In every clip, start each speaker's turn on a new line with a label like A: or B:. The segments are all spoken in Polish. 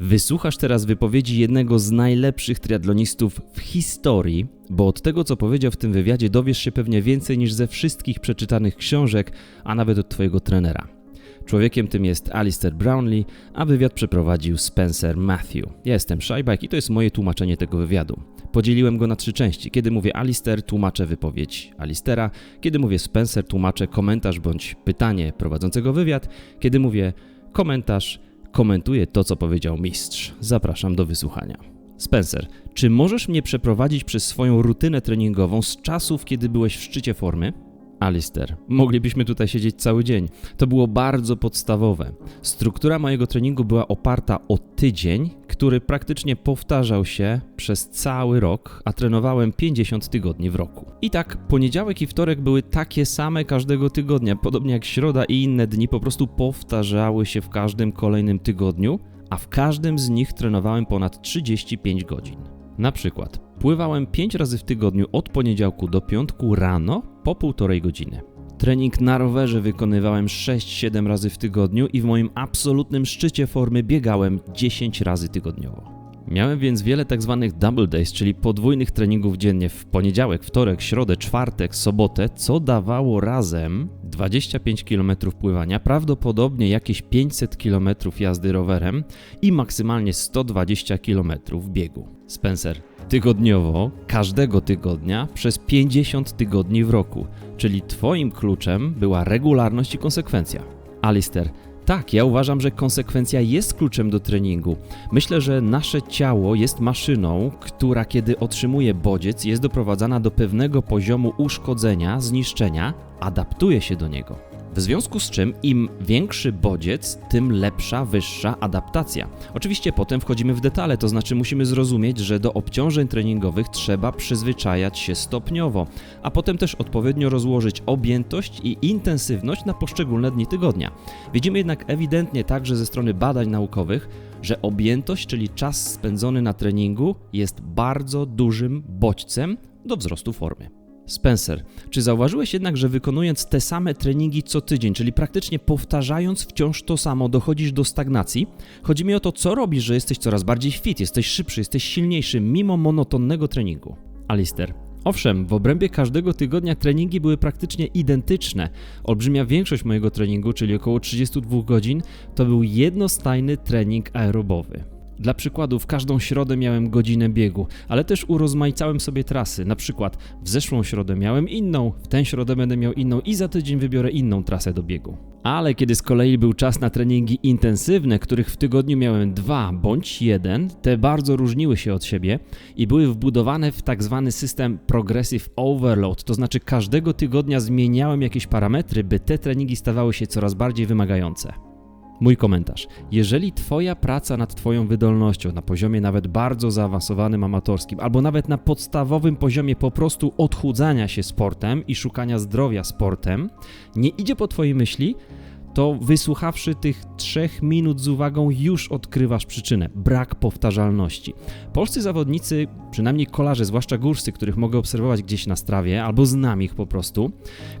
A: Wysłuchasz teraz wypowiedzi jednego z najlepszych triatlonistów w historii, bo od tego, co powiedział w tym wywiadzie, dowiesz się pewnie więcej niż ze wszystkich przeczytanych książek, a nawet od Twojego trenera. Człowiekiem tym jest Alistair Brownlee, a wywiad przeprowadził Spencer Matthew. Ja jestem Szajbak i to jest moje tłumaczenie tego wywiadu. Podzieliłem go na trzy części. Kiedy mówię Alistair, tłumaczę wypowiedź Alistera. Kiedy mówię Spencer, tłumaczę komentarz bądź pytanie prowadzącego wywiad. Kiedy mówię komentarz, komentuję to, co powiedział mistrz. Zapraszam do wysłuchania. Spencer, czy możesz mnie przeprowadzić przez swoją rutynę treningową z czasów, kiedy byłeś w szczycie formy? Alister, moglibyśmy tutaj siedzieć cały dzień. To było bardzo podstawowe. Struktura mojego treningu była oparta o tydzień, który praktycznie powtarzał się przez cały rok, a trenowałem 50 tygodni w roku. I tak, poniedziałek i wtorek były takie same każdego tygodnia, podobnie jak środa i inne dni po prostu powtarzały się w każdym kolejnym tygodniu, a w każdym z nich trenowałem ponad 35 godzin. Na przykład pływałem 5 razy w tygodniu od poniedziałku do piątku rano po półtorej godziny. Trening na rowerze wykonywałem 6-7 razy w tygodniu i w moim absolutnym szczycie formy biegałem 10 razy tygodniowo. Miałem więc wiele tak zwanych double days, czyli podwójnych treningów dziennie w poniedziałek, wtorek, środę, czwartek, sobotę, co dawało razem 25 km pływania, prawdopodobnie jakieś 500 km jazdy rowerem i maksymalnie 120 km biegu. Spencer, tygodniowo, każdego tygodnia przez 50 tygodni w roku, czyli Twoim kluczem była regularność i konsekwencja. Alister, tak, ja uważam, że konsekwencja jest kluczem do treningu. Myślę, że nasze ciało jest maszyną, która kiedy otrzymuje bodziec, jest doprowadzana do pewnego poziomu uszkodzenia, zniszczenia, adaptuje się do niego. W związku z czym im większy bodziec, tym lepsza, wyższa adaptacja. Oczywiście potem wchodzimy w detale, to znaczy musimy zrozumieć, że do obciążeń treningowych trzeba przyzwyczajać się stopniowo, a potem też odpowiednio rozłożyć objętość i intensywność na poszczególne dni tygodnia. Widzimy jednak ewidentnie także ze strony badań naukowych, że objętość, czyli czas spędzony na treningu, jest bardzo dużym bodźcem do wzrostu formy. Spencer, czy zauważyłeś jednak, że wykonując te same treningi co tydzień, czyli praktycznie powtarzając wciąż to samo, dochodzisz do stagnacji? Chodzi mi o to, co robisz, że jesteś coraz bardziej fit, jesteś szybszy, jesteś silniejszy, mimo monotonnego treningu. Alister, Owszem, w obrębie każdego tygodnia treningi były praktycznie identyczne. Olbrzymia większość mojego treningu, czyli około 32 godzin, to był jednostajny trening aerobowy. Dla przykładu, w każdą środę miałem godzinę biegu, ale też urozmaicałem sobie trasy. Na przykład w zeszłą środę miałem inną, w tę środę będę miał inną i za tydzień wybiorę inną trasę do biegu. Ale kiedy z kolei był czas na treningi intensywne, których w tygodniu miałem dwa bądź jeden, te bardzo różniły się od siebie i były wbudowane w tak zwany system Progressive Overload, to znaczy każdego tygodnia zmieniałem jakieś parametry, by te treningi stawały się coraz bardziej wymagające. Mój komentarz. Jeżeli Twoja praca nad Twoją wydolnością na poziomie nawet bardzo zaawansowanym amatorskim, albo nawet na podstawowym poziomie po prostu odchudzania się sportem i szukania zdrowia sportem, nie idzie po Twojej myśli, to wysłuchawszy tych trzech minut z uwagą już odkrywasz przyczynę brak powtarzalności. Polscy zawodnicy, przynajmniej kolarze, zwłaszcza górscy, których mogę obserwować gdzieś na strawie albo znam ich po prostu,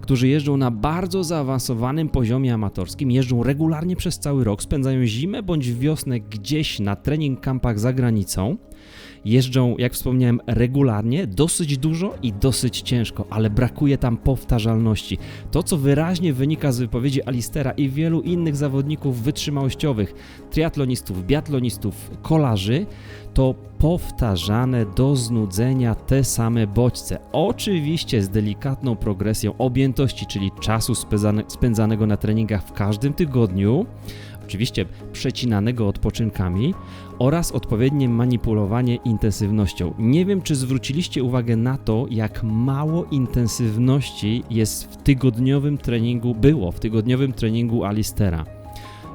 A: którzy jeżdżą na bardzo zaawansowanym poziomie amatorskim, jeżdżą regularnie przez cały rok, spędzają zimę bądź wiosnę gdzieś na trening kampach za granicą Jeżdżą, jak wspomniałem, regularnie, dosyć dużo i dosyć ciężko, ale brakuje tam powtarzalności. To, co wyraźnie wynika z wypowiedzi Alistera i wielu innych zawodników wytrzymałościowych, triatlonistów, biatlonistów, kolarzy, to powtarzane do znudzenia te same bodźce. Oczywiście z delikatną progresją objętości, czyli czasu spędzanego na treningach w każdym tygodniu, oczywiście przecinanego odpoczynkami oraz odpowiednie manipulowanie intensywnością. Nie wiem, czy zwróciliście uwagę na to, jak mało intensywności jest w tygodniowym treningu, było w tygodniowym treningu Alistera.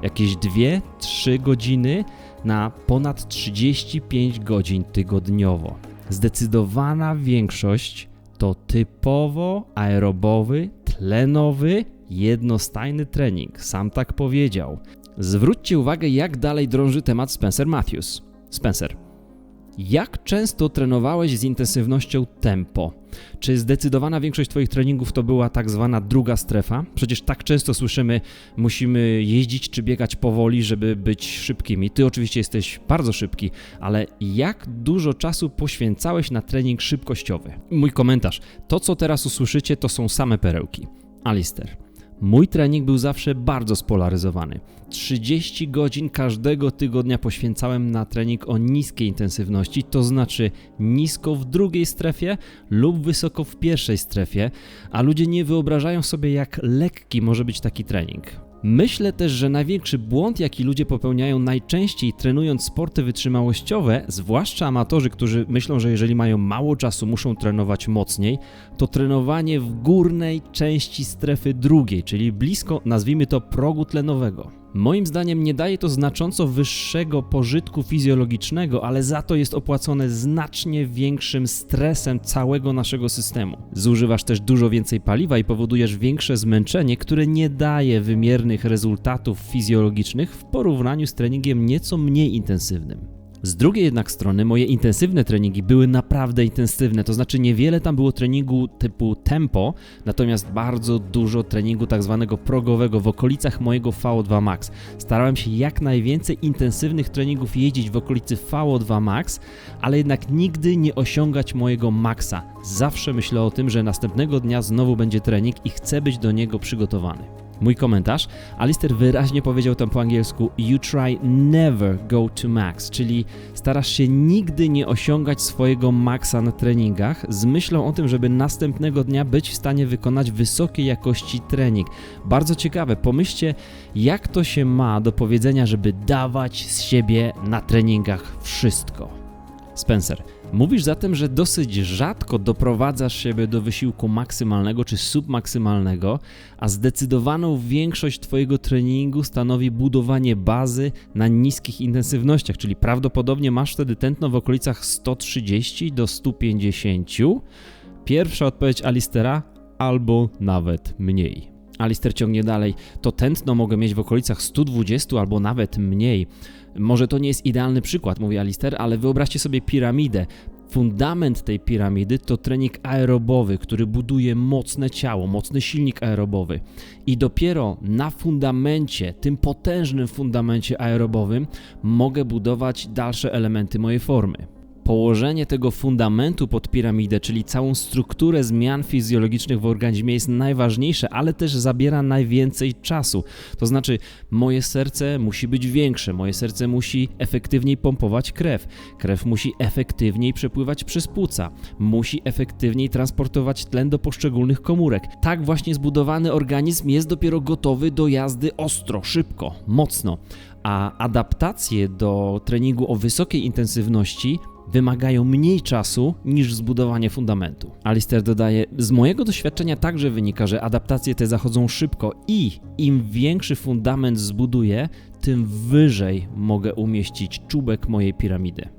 A: Jakieś 2-3 godziny na ponad 35 godzin tygodniowo. Zdecydowana większość to typowo aerobowy, tlenowy, jednostajny trening. Sam tak powiedział. Zwróćcie uwagę, jak dalej drąży temat Spencer Matthews. Spencer. Jak często trenowałeś z intensywnością tempo? Czy zdecydowana większość Twoich treningów to była tak zwana druga strefa? Przecież tak często słyszymy, musimy jeździć czy biegać powoli, żeby być szybkimi. Ty oczywiście jesteś bardzo szybki, ale jak dużo czasu poświęcałeś na trening szybkościowy? Mój komentarz. To, co teraz usłyszycie, to są same perełki. Alister. Mój trening był zawsze bardzo spolaryzowany. 30 godzin każdego tygodnia poświęcałem na trening o niskiej intensywności, to znaczy nisko w drugiej strefie lub wysoko w pierwszej strefie, a ludzie nie wyobrażają sobie, jak lekki może być taki trening. Myślę też, że największy błąd, jaki ludzie popełniają najczęściej trenując sporty wytrzymałościowe, zwłaszcza amatorzy, którzy myślą, że jeżeli mają mało czasu, muszą trenować mocniej, to trenowanie w górnej części strefy drugiej, czyli blisko, nazwijmy to, progu tlenowego. Moim zdaniem nie daje to znacząco wyższego pożytku fizjologicznego, ale za to jest opłacone znacznie większym stresem całego naszego systemu. Zużywasz też dużo więcej paliwa i powodujesz większe zmęczenie, które nie daje wymiernych rezultatów fizjologicznych w porównaniu z treningiem nieco mniej intensywnym. Z drugiej jednak strony moje intensywne treningi były naprawdę intensywne, to znaczy niewiele tam było treningu typu tempo, natomiast bardzo dużo treningu tak zwanego progowego w okolicach mojego VO2 max. Starałem się jak najwięcej intensywnych treningów jeździć w okolicy VO2 max, ale jednak nigdy nie osiągać mojego maksa. Zawsze myślę o tym, że następnego dnia znowu będzie trening i chcę być do niego przygotowany. Mój komentarz. Alister wyraźnie powiedział tam po angielsku You try never go to max, czyli starasz się nigdy nie osiągać swojego maksa na treningach z myślą o tym, żeby następnego dnia być w stanie wykonać wysokiej jakości trening. Bardzo ciekawe, pomyślcie jak to się ma do powiedzenia, żeby dawać z siebie na treningach wszystko. Spencer, mówisz zatem, że dosyć rzadko doprowadzasz siebie do wysiłku maksymalnego czy submaksymalnego, a zdecydowaną większość Twojego treningu stanowi budowanie bazy na niskich intensywnościach, czyli prawdopodobnie masz wtedy tętno w okolicach 130 do 150. Pierwsza odpowiedź Alistera albo nawet mniej. Alister ciągnie dalej, to tętno mogę mieć w okolicach 120 albo nawet mniej. Może to nie jest idealny przykład, mówi Alister, ale wyobraźcie sobie piramidę. Fundament tej piramidy to trening aerobowy, który buduje mocne ciało, mocny silnik aerobowy. I dopiero na fundamencie, tym potężnym fundamencie aerobowym, mogę budować dalsze elementy mojej formy położenie tego fundamentu pod piramidę, czyli całą strukturę zmian fizjologicznych w organizmie jest najważniejsze, ale też zabiera najwięcej czasu. To znaczy, moje serce musi być większe, moje serce musi efektywniej pompować krew, krew musi efektywniej przepływać przez płuca, musi efektywniej transportować tlen do poszczególnych komórek. Tak właśnie zbudowany organizm jest dopiero gotowy do jazdy ostro, szybko, mocno a adaptacje do treningu o wysokiej intensywności wymagają mniej czasu niż zbudowanie fundamentu. Alistair dodaje: Z mojego doświadczenia także wynika, że adaptacje te zachodzą szybko i im większy fundament zbuduję, tym wyżej mogę umieścić czubek mojej piramidy.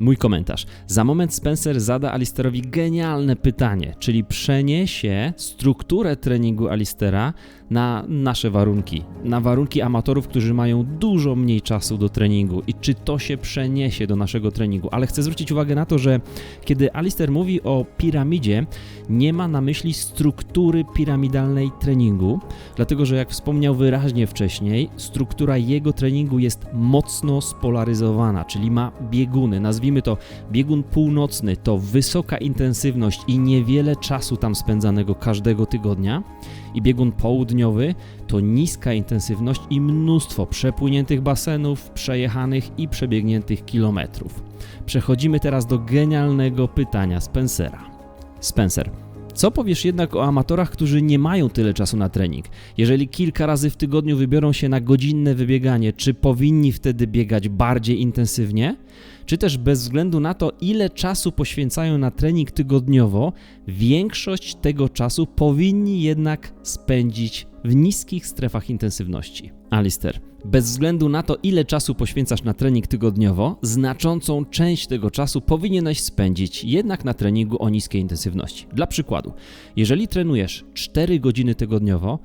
A: Mój komentarz. Za moment Spencer zada Alisterowi genialne pytanie, czyli przeniesie strukturę treningu Alistera na nasze warunki, na warunki amatorów, którzy mają dużo mniej czasu do treningu i czy to się przeniesie do naszego treningu. Ale chcę zwrócić uwagę na to, że kiedy Alister mówi o piramidzie, nie ma na myśli struktury piramidalnej treningu, dlatego że jak wspomniał wyraźnie wcześniej, struktura jego treningu jest mocno spolaryzowana, czyli ma bieguny. Nazwijmy to biegun północny, to wysoka intensywność i niewiele czasu tam spędzanego każdego tygodnia i biegun południowy to niska intensywność i mnóstwo przepłyniętych basenów, przejechanych i przebiegniętych kilometrów. Przechodzimy teraz do genialnego pytania Spencera. Spencer, co powiesz jednak o amatorach, którzy nie mają tyle czasu na trening? Jeżeli kilka razy w tygodniu wybiorą się na godzinne wybieganie, czy powinni wtedy biegać bardziej intensywnie? czy też bez względu na to, ile czasu poświęcają na trening tygodniowo, większość tego czasu powinni jednak spędzić w niskich strefach intensywności. Alister, bez względu na to, ile czasu poświęcasz na trening tygodniowo, znaczącą część tego czasu powinieneś spędzić jednak na treningu o niskiej intensywności. Dla przykładu, jeżeli trenujesz 4 godziny tygodniowo,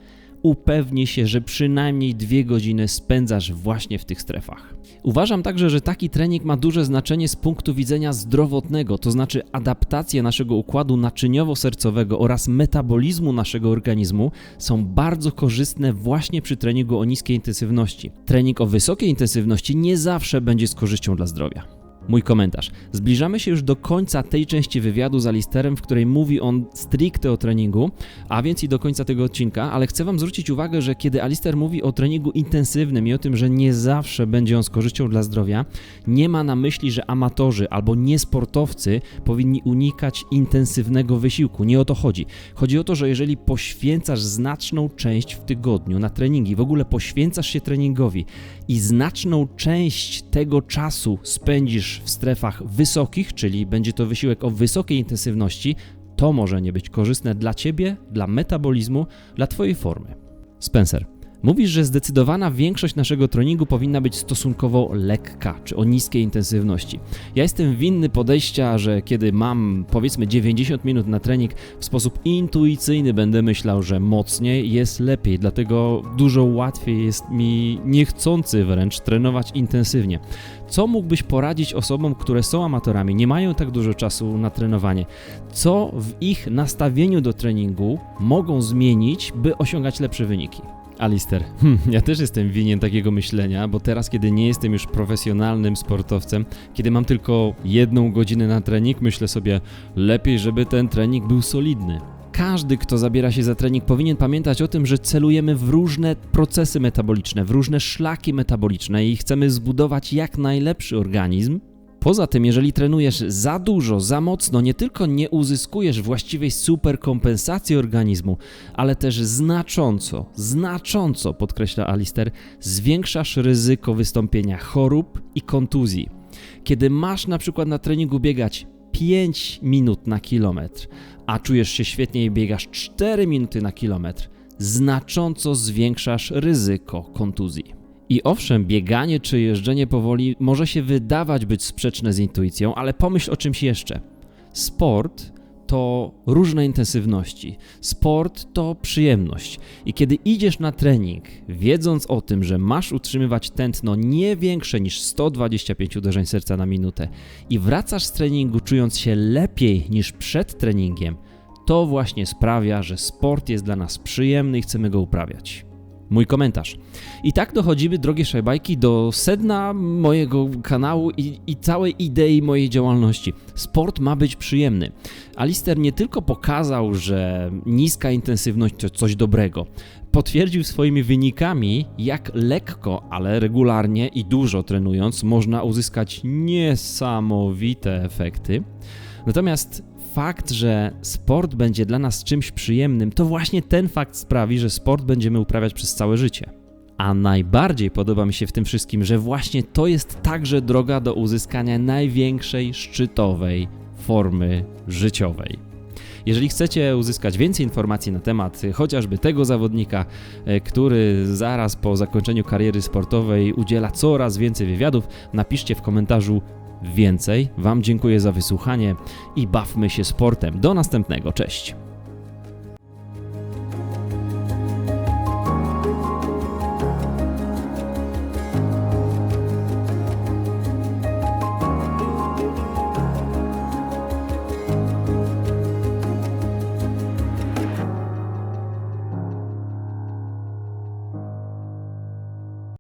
A: upewnij się, że przynajmniej dwie godziny spędzasz właśnie w tych strefach. Uważam także, że taki trening ma duże znaczenie z punktu widzenia zdrowotnego, to znaczy adaptacje naszego układu naczyniowo-sercowego oraz metabolizmu naszego organizmu są bardzo korzystne właśnie przy treningu o niskiej intensywności. Trening o wysokiej intensywności nie zawsze będzie z korzyścią dla zdrowia. Mój komentarz. Zbliżamy się już do końca tej części wywiadu z Alisterem, w której mówi on stricte o treningu, a więc i do końca tego odcinka, ale chcę Wam zwrócić uwagę, że kiedy Alister mówi o treningu intensywnym i o tym, że nie zawsze będzie on z korzyścią dla zdrowia, nie ma na myśli, że amatorzy albo niesportowcy powinni unikać intensywnego wysiłku. Nie o to chodzi. Chodzi o to, że jeżeli poświęcasz znaczną część w tygodniu na treningi, w ogóle poświęcasz się treningowi i znaczną część tego czasu spędzisz w strefach wysokich, czyli będzie to wysiłek o wysokiej intensywności, to może nie być korzystne dla ciebie, dla metabolizmu, dla twojej formy. Spencer. Mówisz, że zdecydowana większość naszego treningu powinna być stosunkowo lekka, czy o niskiej intensywności. Ja jestem winny podejścia, że kiedy mam powiedzmy 90 minut na trening, w sposób intuicyjny będę myślał, że mocniej jest lepiej, dlatego dużo łatwiej jest mi niechcący wręcz trenować intensywnie. Co mógłbyś poradzić osobom, które są amatorami, nie mają tak dużo czasu na trenowanie? Co w ich nastawieniu do treningu mogą zmienić, by osiągać lepsze wyniki? Alister, hm, ja też jestem winien takiego myślenia, bo teraz, kiedy nie jestem już profesjonalnym sportowcem, kiedy mam tylko jedną godzinę na trening, myślę sobie, lepiej, żeby ten trening był solidny. Każdy, kto zabiera się za trening, powinien pamiętać o tym, że celujemy w różne procesy metaboliczne, w różne szlaki metaboliczne i chcemy zbudować jak najlepszy organizm, Poza tym, jeżeli trenujesz za dużo, za mocno, nie tylko nie uzyskujesz właściwej superkompensacji organizmu, ale też znacząco, znacząco, podkreśla Alister, zwiększasz ryzyko wystąpienia chorób i kontuzji. Kiedy masz na przykład na treningu biegać 5 minut na kilometr, a czujesz się świetnie i biegasz 4 minuty na kilometr, znacząco zwiększasz ryzyko kontuzji. I owszem, bieganie czy jeżdżenie powoli może się wydawać być sprzeczne z intuicją, ale pomyśl o czymś jeszcze. Sport to różne intensywności. Sport to przyjemność. I kiedy idziesz na trening, wiedząc o tym, że masz utrzymywać tętno nie większe niż 125 uderzeń serca na minutę i wracasz z treningu czując się lepiej niż przed treningiem, to właśnie sprawia, że sport jest dla nas przyjemny i chcemy go uprawiać mój komentarz. I tak dochodzimy, drogie szajbajki, do sedna mojego kanału i, i, całej idei mojej działalności. Sport ma być przyjemny. Alister nie tylko pokazał, że niska intensywność to coś dobrego, potwierdził swoimi wynikami, jak lekko, ale regularnie i dużo trenując można uzyskać niesamowite efekty. Natomiast fakt, że sport będzie dla nas czymś przyjemnym, to właśnie ten fakt sprawi, że sport będziemy uprawiać przez całe życie. A najbardziej podoba mi się w tym wszystkim, że właśnie to jest także droga do uzyskania największej szczytowej formy życiowej. Jeżeli chcecie uzyskać więcej informacji na temat chociażby tego zawodnika, e, który zaraz po zakończeniu kariery sportowej udziela coraz więcej wywiadów, napiszcie w komentarzu więcej. Wam dziękuję za wysłuchanie i bawmy się sportem. Do następnego, cześć.